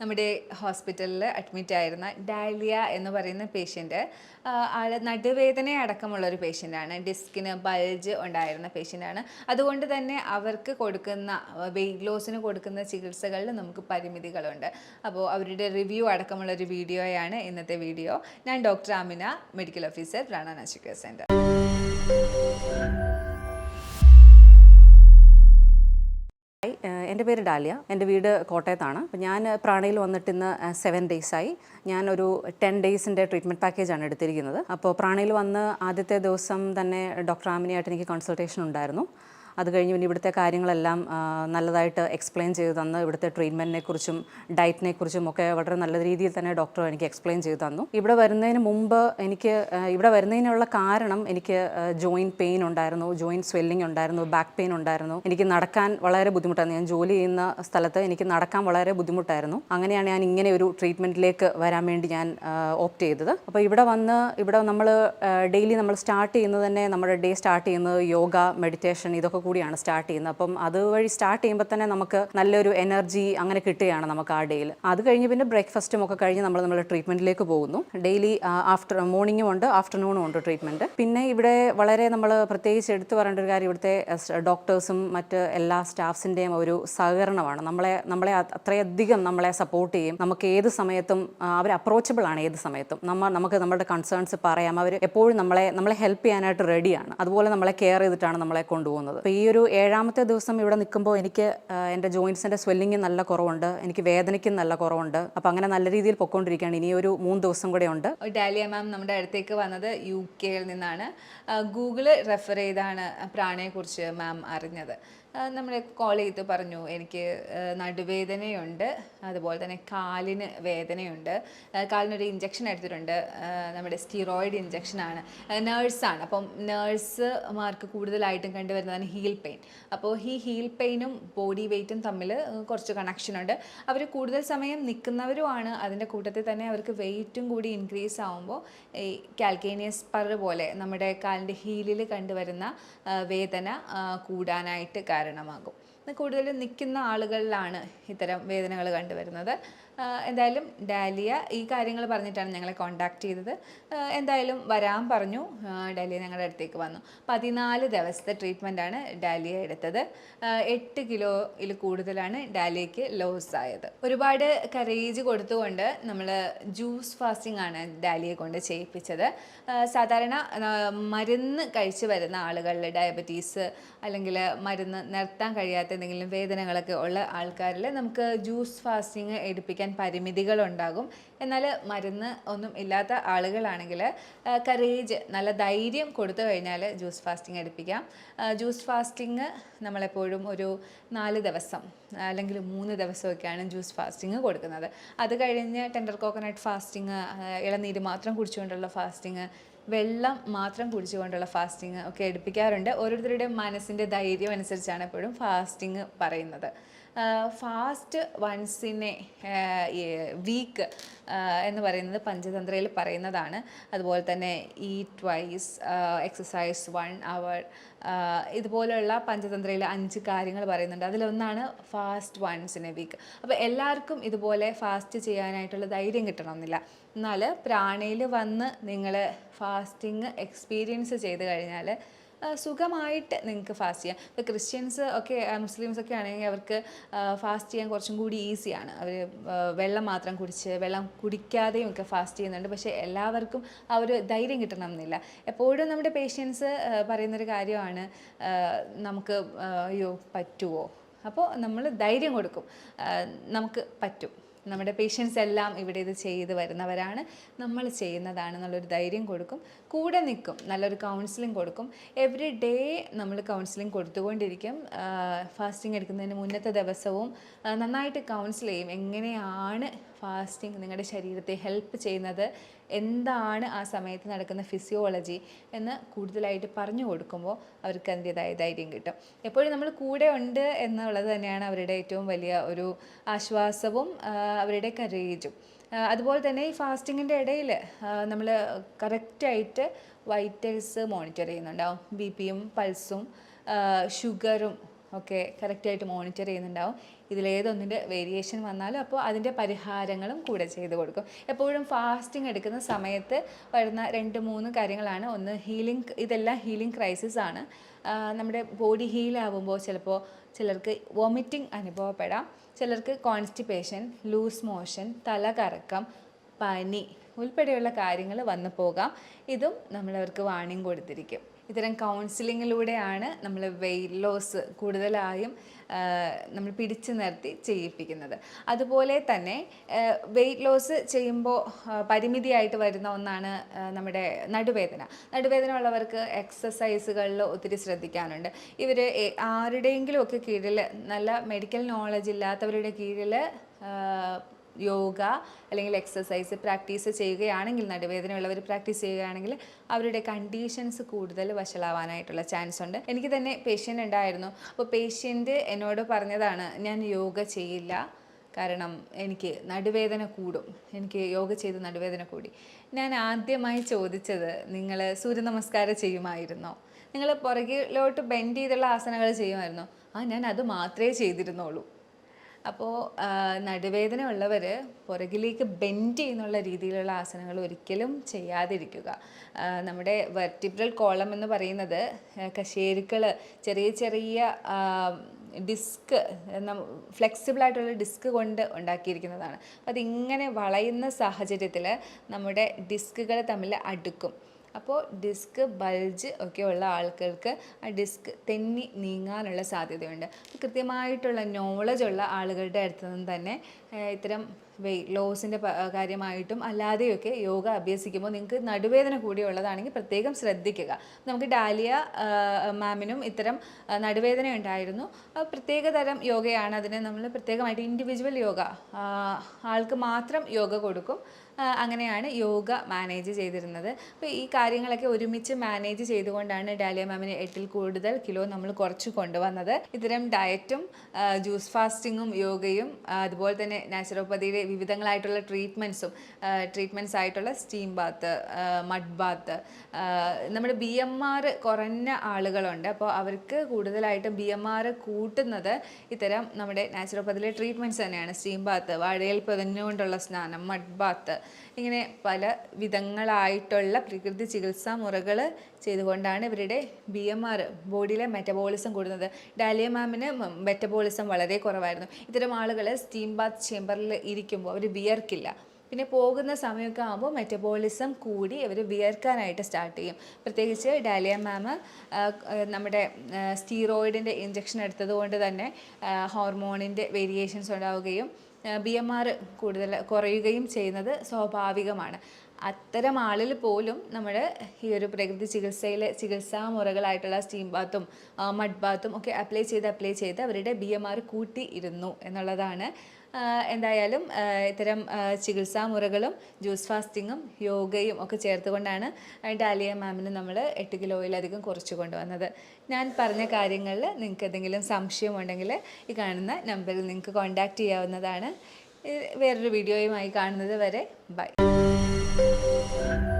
നമ്മുടെ ഹോസ്പിറ്റലിൽ അഡ്മിറ്റ് ആയിരുന്ന ഡാലിയ എന്ന് പറയുന്ന പേഷ്യന്റ് ആൾ നടുവേദന അടക്കമുള്ള ഒരു പേഷ്യന്റാണ് ഡിസ്കിന് ബൾജ് ഉണ്ടായിരുന്ന പേഷ്യന്റാണ് അതുകൊണ്ട് തന്നെ അവർക്ക് കൊടുക്കുന്ന വെയിറ്റ് ലോസിന് കൊടുക്കുന്ന ചികിത്സകളിൽ നമുക്ക് പരിമിതികളുണ്ട്. അപ്പോൾ അവരുടെ റിവ്യൂ അടക്കമുള്ള ഒരു വീഡിയോയാണ് ഇന്നത്തെ വീഡിയോ. ഞാൻ ഡോക്ടർ ആമിന മെഡിക്കൽ ഓഫീസർ പ്രാണ നാച്ചുക്കൽ സെന്റർ എന്റെ പേര് ഡാലിയ. എന്റെ വീട് കോട്ടയത്താണ്. അപ്പോൾ ഞാൻ പ്രാണയിൽ വന്നിട്ട് ഇന്ന് സെവൻ ഡേയ്സായി ഞാനൊരു ടെൻ ഡേയ്സിന്റെ ട്രീറ്റ്മെന്റ് പാക്കേജാണ് എടുത്തിരിക്കുന്നത്. അപ്പോൾ പ്രാണയിൽ വന്ന് ആദ്യത്തെ ദിവസം തന്നെ ഡോക്ടർ ആമിനിയായിട്ട് എനിക്ക് കൺസൾട്ടേഷൻ ഉണ്ടായിരുന്നു. അത് കഴിഞ്ഞ് പിന്നെ ഇവിടുത്തെ കാര്യങ്ങളെല്ലാം നല്ലതായിട്ട് എക്സ്പ്ലെയിൻ ചെയ്തു തന്ന്. ഇവിടുത്തെ ട്രീറ്റ്മെന്റിനെ കുറിച്ചും ഡയറ്റിനെ കുറിച്ചും ഒക്കെ വളരെ നല്ല രീതിയിൽ തന്നെ ഡോക്ടർ എനിക്ക് എക്സ്പ്ലെയിൻ ചെയ്തു തന്നു. ഇവിടെ വരുന്നതിന് മുമ്പ് എനിക്ക് ഇവിടെ വരുന്നതിനുള്ള കാരണം എനിക്ക് ജോയിന്റ് പെയിൻ ഉണ്ടായിരുന്നു ജോയിന്റ് സ്വെല്ലിംഗ് ഉണ്ടായിരുന്നു ബാക്ക് പെയിൻ ഉണ്ടായിരുന്നു. എനിക്ക് നടക്കാൻ വളരെ ബുദ്ധിമുട്ടായിരുന്നു. ഞാൻ ജോലി ചെയ്യുന്ന സ്ഥലത്ത് എനിക്ക് നടക്കാൻ വളരെ ബുദ്ധിമുട്ടായിരുന്നു. അങ്ങനെയാണ് ഞാൻ ഇങ്ങനെ ഒരു ട്രീറ്റ്മെന്റിലേക്ക് വരാൻ വേണ്ടി ഞാൻ ഓപ്റ്റ് ചെയ്തത്. അപ്പോൾ ഇവിടെ വന്ന് ഇവിടെ നമ്മൾ ഡെയിലി നമ്മൾ സ്റ്റാർട്ട് ചെയ്യുന്നത് തന്നെ നമ്മുടെ ഡേ സ്റ്റാർട്ട് ചെയ്യുന്നത് യോഗ മെഡിറ്റേഷൻ ഇതൊക്കെ കൂടിയാണ് സ്റ്റാർട്ട് ചെയ്യുന്നത്. അപ്പം അതുവഴി സ്റ്റാർട്ട് ചെയ്യുമ്പോൾ തന്നെ നമുക്ക് നല്ലൊരു എനർജി അങ്ങനെ കിട്ടുകയാണ് നമുക്ക് ആ ഡേയിൽ. അത് കഴിഞ്ഞ് പിന്നെ ബ്രേക്ക്ഫാസ്റ്റും ഒക്കെ കഴിഞ്ഞ് നമ്മൾ നമ്മുടെ ട്രീറ്റ്മെന്റിലേക്ക് പോകുന്നു. ഡെയിലി ആഫ്റ്റർ മോർണിംഗും ഉണ്ട് ആഫ്റ്റർനൂണും ഉണ്ട് ട്രീറ്റ്മെന്റ്. പിന്നെ ഇവിടെ വളരെ നമ്മൾ പ്രത്യേകിച്ച് എടുത്തു പറയേണ്ട ഒരു കാര്യം ഇവിടുത്തെ ഡോക്ടേഴ്സും മറ്റ് എല്ലാ സ്റ്റാഫ്സിന്റെയും ഒരു സഹകരണമാണ്. നമ്മളെ നമ്മളെ അത്രയധികം നമ്മളെ സപ്പോർട്ട് ചെയ്യും. നമുക്ക് ഏത് സമയത്തും അവർ അപ്രോച്ചബിൾ ആണ് ഏത് സമയത്തും. നമ്മൾ നമുക്ക് നമ്മുടെ കൺസേൺസ് പറയാം. അവർ എപ്പോഴും നമ്മളെ നമ്മളെ ഹെൽപ്പ് ചെയ്യാനായിട്ട് റെഡിയാണ് അതുപോലെ നമ്മളെ കെയർ ചെയ്തിട്ടാണ് നമ്മളെ കൊണ്ടുപോകുന്നത്. അപ്പോൾ ഈ ഒരു ഏഴാമത്തെ ദിവസം ഇവിടെ നിൽക്കുമ്പോൾ എനിക്ക് എന്റെ ജോയിൻസിന്റെ സ്വെല്ലിങ് നല്ല കുറവുണ്ട് എനിക്ക് വേദനയ്ക്കും നല്ല കുറവുണ്ട്. അപ്പോൾ അങ്ങനെ നല്ല രീതിയിൽ പൊയ്ക്കൊണ്ടിരിക്കുകയാണ്. ഇനി ഒരു മൂന്ന് ദിവസം കൂടെ ഉണ്ട്. ഡാലിയ മാം നമ്മുടെ അടുത്തേക്ക് വന്നത് യു കെയിൽ നിന്നാണ്. ഗൂഗിൾ റെഫർ ചെയ്താണ് പ്രാണയെക്കുറിച്ച് മാം അറിഞ്ഞത്. നമ്മൾ കോൾ ചെയ്ത് പറഞ്ഞു എനിക്ക് നടുവേദനയുണ്ട് അതുപോലെ തന്നെ കാലിന് വേദനയുണ്ട്. കാലിനൊരു ഇഞ്ചക്ഷൻ എടുത്തിട്ടുണ്ട്. നമ്മുടെ സ്റ്റിറോയിഡ് ഇഞ്ചക്ഷനാണ് നേഴ്സാണ് അപ്പം നേഴ്സുമാർക്ക് കൂടുതലായിട്ടും കണ്ടുവരുന്നതാണ് ഹീൽ പെയിൻ അപ്പോൾ ഈ ഹീൽ പെയിനും ബോഡി വെയ്റ്റും തമ്മിൽ കുറച്ച് കണക്ഷനുണ്ട് അവർ കൂടുതൽ സമയം നിൽക്കുന്നവരുമാണ്. അതിന്റെ കൂട്ടത്തിൽ തന്നെ അവർക്ക് വെയിറ്റും കൂടി ഇൻക്രീസ് ആവുമ്പോൾ ഈ കാൽക്കേനിയസ് പർ പോലെ നമ്മുടെ കാലിന്റെ ഹീലിൽ കണ്ടുവരുന്ന വേദന കൂടാനായിട്ട് കൂടാനായിട്ട് കാരണമാകും. കൂടുതലും നിൽക്കുന്ന ആളുകളിലാണ് ഇത്തരം വേദനകൾ കണ്ടുവരുന്നത്. എന്തായാലും ഡാലിയ ഈ കാര്യങ്ങൾ പറഞ്ഞിട്ടാണ് ഞങ്ങളെ കോണ്ടാക്ട് ചെയ്തത്. എന്തായാലും വരാൻ പറഞ്ഞു. ഡാലിയ ഞങ്ങളുടെ അടുത്തേക്ക് വന്നു. പതിനാല് ദിവസത്തെ ട്രീറ്റ്മെന്റാണ് ഡാലിയ എടുത്തത്. എട്ട് കിലോയിൽ കൂടുതലാണ് ഡാലിയയ്ക്ക് ലോസ് ആയത്. ഒരുപാട് കറേജ് കൊടുത്തുകൊണ്ട് നമ്മൾ ജ്യൂസ് ഫാസ്റ്റിംഗ് ആണ് ഡാലിയെ കൊണ്ട് ചെയ്യിപ്പിച്ചത്. സാധാരണ മരുന്ന് കഴിച്ച് വരുന്ന ആളുകളിൽ ഡയബറ്റീസ് അല്ലെങ്കിൽ മരുന്ന് നിർത്താൻ കഴിയാത്ത എന്തെങ്കിലും വേദനകളൊക്കെ ഉള്ള ആൾക്കാരിൽ നമുക്ക് ജ്യൂസ് ഫാസ്റ്റിംഗ് എടുപ്പിക്കാൻ പരിമിതികളുണ്ടാകും. എന്നാൽ മരുന്ന് ഒന്നും ഇല്ലാത്ത ആളുകളാണെങ്കിൽ കറേജ് നല്ല ധൈര്യം കൊടുത്തു കഴിഞ്ഞാൽ ജ്യൂസ് ഫാസ്റ്റിംഗ് എടുപ്പിക്കാം ജ്യൂസ് ഫാസ്റ്റിംഗ് നമ്മളെപ്പോഴും ഒരു നാല് ദിവസം അല്ലെങ്കിൽ മൂന്ന് ദിവസമൊക്കെയാണ് ജ്യൂസ് ഫാസ്റ്റിംഗ് കൊടുക്കുന്നത്. അത് കഴിഞ്ഞ് ടെൻഡർ കോക്കനട്ട് ഫാസ്റ്റിംഗ് ഇളനീര് മാത്രം കുടിച്ചുകൊണ്ടുള്ള ഫാസ്റ്റിംഗ് വെള്ളം മാത്രം കുടിച്ചുകൊണ്ടുള്ള ഫാസ്റ്റിംഗ് ഒക്കെ എടുപ്പിക്കാറുണ്ട് ഓരോരുത്തരുടെയും മനസ്സിന്റെ ധൈര്യം അനുസരിച്ചാണ് എപ്പോഴും ഫാസ്റ്റിംഗ് പറയുന്നത്. ഫാസ്റ്റ് വൺസിനെ വീക്ക് എന്ന് പറയുന്നത് പഞ്ചതന്ത്രയിൽ പറയുന്നതാണ്. അതുപോലെ തന്നെ eat twice exercise one hour ഇതുപോലെയുള്ള പഞ്ചതന്ത്രയിൽ അഞ്ച് കാര്യങ്ങൾ പറയുന്നുണ്ട്. അതിലൊന്നാണ് fast once in a week അപ്പോൾ എല്ലാവർക്കും ഇതുപോലെ ഫാസ്റ്റ് ചെയ്യാനായിട്ടുള്ള ധൈര്യം കിട്ടണമെന്നില്ല. എന്നാൽ പ്രാണയിൽ വന്ന് നിങ്ങൾ ഫാസ്റ്റിംഗ് എക്സ്പീരിയൻസ് ചെയ്ത് കഴിഞ്ഞാൽ സുഖമായിട്ട് നിങ്ങൾക്ക് ഫാസ്റ്റ് ചെയ്യാം. ഇപ്പോൾ ക്രിസ്ത്യൻസ് ഒക്കെ മുസ്ലിംസ് ഒക്കെ ആണെങ്കിൽ അവർക്ക് ഫാസ്റ്റ് ചെയ്യാൻ കുറച്ചും കൂടി ഈസിയാണ് അവർ വെള്ളം മാത്രം കുടിച്ച് വെള്ളം കുടിക്കാതെയും ഒക്കെ ഫാസ്റ്റ് ചെയ്യുന്നുണ്ട്. പക്ഷേ എല്ലാവർക്കും ആ ഒരു ധൈര്യം കിട്ടണമെന്നില്ല. എപ്പോഴും നമ്മുടെ പേഷ്യൻസ് പറയുന്നൊരു കാര്യമാണ് നമുക്ക് അയ്യോ പറ്റുമോ അപ്പോൾ നമ്മൾ ധൈര്യം കൊടുക്കും. നമുക്ക് പറ്റും. നമ്മുടെ പേഷ്യൻസ് എല്ലാം ഇവിടെ ഇത് ചെയ്ത് വരുന്നവരാണ്. നമ്മൾ ചെയ്യുന്നതാണ് നല്ലൊരു ധൈര്യം കൊടുക്കും. കൂടെ നിൽക്കും. നല്ലൊരു കൗൺസിലിംഗ് കൊടുക്കും. എവറി ഡേ നമ്മൾ കൗൺസിലിംഗ് കൊടുത്തുകൊണ്ടിരിക്കും. ഫാസ്റ്റിംഗ് എടുക്കുന്നതിന് മുന്നത്തെ ദിവസവും നന്നായിട്ട് കൗൺസിൽ ചെയ്യും. എങ്ങനെയാണ് ഫാസ്റ്റിംഗ് നിങ്ങളുടെ ശരീരത്തെ ഹെൽപ്പ് ചെയ്യുന്നത്? എന്താണ് ആ സമയത്ത് നടക്കുന്ന ഫിസിയോളജി എന്ന് കൂടുതലായിട്ട് പറഞ്ഞു കൊടുക്കുമ്പോൾ അവർക്ക് അതിന്റെതായ ധൈര്യം കിട്ടും. എപ്പോഴും നമ്മൾ കൂടെ ഉണ്ട് എന്നുള്ളത് തന്നെയാണ് അവരുടെ ഏറ്റവും വലിയ ഒരു ആശ്വാസവും അവരുടെ കരേജും അതുപോലെ തന്നെ ഈ ഫാസ്റ്റിങ്ങിന്റെ ഇടയിൽ നമ്മൾ കറക്റ്റായിട്ട് വൈറ്റൽസ് മോണിറ്റർ ചെയ്യുന്നുണ്ടാവും. ബി പിയും പൾസും ഷുഗറും ഒക്കെ കറക്റ്റായിട്ട് മോണിറ്റർ ചെയ്യുന്നുണ്ടാവും. ഇതിലേതൊന്നിന്റെ വേരിയേഷൻ വന്നാലും അപ്പോൾ അതിന്റെ പരിഹാരങ്ങളും കൂടെ ചെയ്ത് കൊടുക്കും. എപ്പോഴും ഫാസ്റ്റിംഗ് എടുക്കുന്ന സമയത്ത് വരുന്ന രണ്ട് മൂന്ന് കാര്യങ്ങളാണ്. ഒന്ന് ഹീലിംഗ് ഇതെല്ലാം ഹീലിംഗ് ക്രൈസിസ് ആണ്. നമ്മുടെ ബോഡി ഹീലാവുമ്പോൾ ചിലപ്പോൾ ചിലർക്ക് വോമിറ്റിംഗ് അനുഭവപ്പെടാം. ചിലർക്ക് കോൺസ്റ്റിപ്പേഷൻ ലൂസ് മോഷൻ തലകറക്കം പനി ഉൾപ്പെടെയുള്ള കാര്യങ്ങൾ വന്നു പോകാം. ഇതും നമ്മളവർക്ക് വാണിംഗ് കൊടുത്തിരിക്കും. ഇത്തരം കൗൺസിലിങ്ങിലൂടെയാണ് നമ്മൾ വെയിറ്റ് ലോസ് കൂടുതലായും നമ്മൾ പിടിച്ചു നിർത്തി ചെയ്യിപ്പിക്കുന്നത്. അതുപോലെ തന്നെ വെയിറ്റ് ലോസ് ചെയ്യുമ്പോൾ പരിമിതിയായിട്ട് വരുന്ന ഒന്നാണ് നമ്മുടെ നടുവേദന. നടുവേദന ഉള്ളവർക്ക് എക്സസൈസുകളിൽ ഒത്തിരി ശ്രദ്ധിക്കാനുണ്ട്. ഇവർ ആരുടെയെങ്കിലും ഒക്കെ കീഴിൽ നല്ല മെഡിക്കൽ നോളജ് ഇല്ലാത്തവരുടെ കീഴിൽ യോഗ അല്ലെങ്കിൽ എക്സസൈസ് പ്രാക്ടീസ് ചെയ്യുകയാണെങ്കിൽ നടുവേദനയുള്ളവർ പ്രാക്ടീസ് ചെയ്യുകയാണെങ്കിൽ അവരുടെ കണ്ടീഷൻസ് കൂടുതൽ വഷളാവാനായിട്ടുള്ള ചാൻസ് ഉണ്ട്. എനിക്ക് തന്നെ പേഷ്യന്റ് ഉണ്ടായിരുന്നു. അപ്പോൾ പേഷ്യന്റ് എന്നോട് പറഞ്ഞതാണ് ഞാൻ യോഗ ചെയ്യില്ല. കാരണം എനിക്ക് നടുവേദന കൂടും. എനിക്ക് യോഗ ചെയ്ത് നടുവേദന കൂടി. ഞാൻ ആദ്യമായി ചോദിച്ചത് നിങ്ങൾ സൂര്യ നമസ്കാരം ചെയ്യുമായിരുന്നോ? നിങ്ങൾ പുറകിലോട്ട് ബെൻഡ് ചെയ്തുള്ള ആസനങ്ങൾ ചെയ്യുമായിരുന്നോ? ആ ഞാൻ അത് മാത്രമേ ചെയ്തിരുന്നുള്ളൂ. അപ്പോൾ നടുവേദന ഉള്ളവർ പുറകിലേക്ക് ബെൻഡ് ചെയ്യുന്നുള്ള രീതിയിലുള്ള ആസനങ്ങൾ ഒരിക്കലും ചെയ്യാതിരിക്കുക. നമ്മുടെ വെർട്ടിബ്രൽ കോളം എന്ന് പറയുന്നത് കശേരുക്കൾ ചെറിയ ചെറിയ ഡിസ്ക് ഫ്ലെക്സിബിൾ ആയിട്ടുള്ള ഡിസ്ക് കൊണ്ട് ഉണ്ടാക്കിയിരിക്കുന്നതാണ്. അതിങ്ങനെ വളയുന്ന സാഹചര്യത്തിൽ നമ്മുടെ ഡിസ്കുകൾ തമ്മിൽ അടുക്കും. അപ്പോൾ ഡിസ്ക് ബൾജ് ഒക്കെ ഉള്ള ആൾക്കാർക്ക് ആ ഡിസ്ക് തെന്നി നീങ്ങാനുള്ള സാധ്യതയുണ്ട്. കൃത്യമായിട്ടുള്ള നോളജ് ഉള്ള ആളുകളുടെ അടുത്ത് നിന്ന് തന്നെ ഇത്തരം വെയിറ്റ് ലോസിന്റെ കാര്യമായിട്ടും അല്ലാതെയൊക്കെ യോഗ അഭ്യസിക്കുമ്പോൾ നിങ്ങൾക്ക് നടുവേദന കൂടിയുള്ളതാണെങ്കിൽ പ്രത്യേകം ശ്രദ്ധിക്കുക. നമുക്ക് ഡാലിയ മാമിനും ഇത്തരം നടുവേദന ഉണ്ടായിരുന്നു. പ്രത്യേക തരം യോഗയാണ് അതിന് നമ്മൾ പ്രത്യേകമായിട്ട് ഇൻഡിവിജ്വൽ യോഗ ആൾക്ക് മാത്രം യോഗ കൊടുക്കും. അങ്ങനെയാണ് യോഗ മാനേജ് ചെയ്തിരുന്നത്. അപ്പോൾ ഈ കാര്യങ്ങളൊക്കെ ഒരുമിച്ച് മാനേജ് ചെയ്തുകൊണ്ടാണ് ഡാലിയ മാമിന് എട്ടിൽ കൂടുതൽ കിലോ നമ്മൾ കുറച്ച് കൊണ്ടുവന്നത്. ഇത്തരം ഡയറ്റും ജ്യൂസ് ഫാസ്റ്റിങ്ങും യോഗയും അതുപോലെ തന്നെ നാച്ചുറോപ്പതിയുടെ വിവിധങ്ങളായിട്ടുള്ള ട്രീറ്റ്മെന്റ്സും ട്രീറ്റ്മെന്റ്സ് ആയിട്ടുള്ള സ്റ്റീം ബാത്ത് മഡ് ബാത്ത് നമ്മുടെ ബി എം ആർ കുറഞ്ഞ ആളുകളുണ്ട്. അപ്പോൾ അവർക്ക് കൂടുതലായിട്ട് ബി എം ആർ കൂട്ടുന്നത് ഇത്തരം നമ്മുടെ നാച്ചുറോപ്പതിയിലെ ട്രീറ്റ്മെന്റ്സ് തന്നെയാണ്. സ്റ്റീം ബാത്ത് വാഴയിൽ പൊതിഞ്ഞുകൊണ്ടുള്ള സ്നാനം മഡ് ബാത്ത് ഇങ്ങനെ പല വിധങ്ങളായിട്ടുള്ള പ്രകൃതി ചികിത്സാ മുറകൾ ചെയ്തുകൊണ്ടാണ് ഇവരുടെ ബി എം ആർ ബോഡിയിലെ മെറ്റബോളിസം കൂടുന്നത്. ഡാലിയ മാമിന് മെറ്റബോളിസം വളരെ കുറവായിരുന്നു. ഇത്തരം ആളുകൾ സ്റ്റീം ബാത്ത് ചേമ്പറിൽ ഇരിക്കുമ്പോൾ അവർ വിയർക്കില്ല. പിന്നെ പോകുന്ന സമയമൊക്കെ ആകുമ്പോൾ മെറ്റബോളിസം കൂടി അവർ വിയർക്കാനായിട്ട് സ്റ്റാർട്ട് ചെയ്യും. പ്രത്യേകിച്ച് ഡാലിയ മാം നമ്മുടെ സ്റ്റീറോയിഡിന്റെ ഇഞ്ചക്ഷൻ എടുത്തതുകൊണ്ട് തന്നെ ഹോർമോണിന്റെ വേരിയേഷൻസ് ഉണ്ടാവുകയും ബി എം ആർ കൂടുതൽ കുറയുകയും ചെയ്യുന്നത് സ്വാഭാവികമാണ്. അത്തരം ആളിൽ പോലും നമ്മൾ ഈ ഒരു പ്രകൃതി ചികിത്സയിലെ ചികിത്സാ മുറകളായിട്ടുള്ള സ്റ്റീം ബാത്തും മഡ് ബാത്തും ഒക്കെ അപ്ലൈ ചെയ്ത് അപ്ലൈ ചെയ്ത് അവരുടെ ബി എം ആർ കൂട്ടിയിരുന്നു എന്നുള്ളതാണ്. എന്തായാലും ഇത്തരം ചികിത്സാ മുറകളും ജ്യൂസ് ഫാസ്റ്റിങ്ങും യോഗയും ഒക്കെ ചേർത്തുകൊണ്ടാണ് ഡാലിയ മാമിന് നമ്മൾ എട്ട് കിലോയിലധികം കുറച്ച് കൊണ്ടുവന്നത്. ഞാൻ പറഞ്ഞ കാര്യങ്ങളിൽ നിങ്ങൾക്ക് എന്തെങ്കിലും സംശയമുണ്ടെങ്കിൽ ഈ കാണുന്ന നമ്പറിൽ നിങ്ങൾക്ക് കോൺടാക്റ്റ് ചെയ്യാവുന്നതാണ്. വേറൊരു വീഡിയോയുമായി കാണുന്നത് വരെ ബൈ Yeah.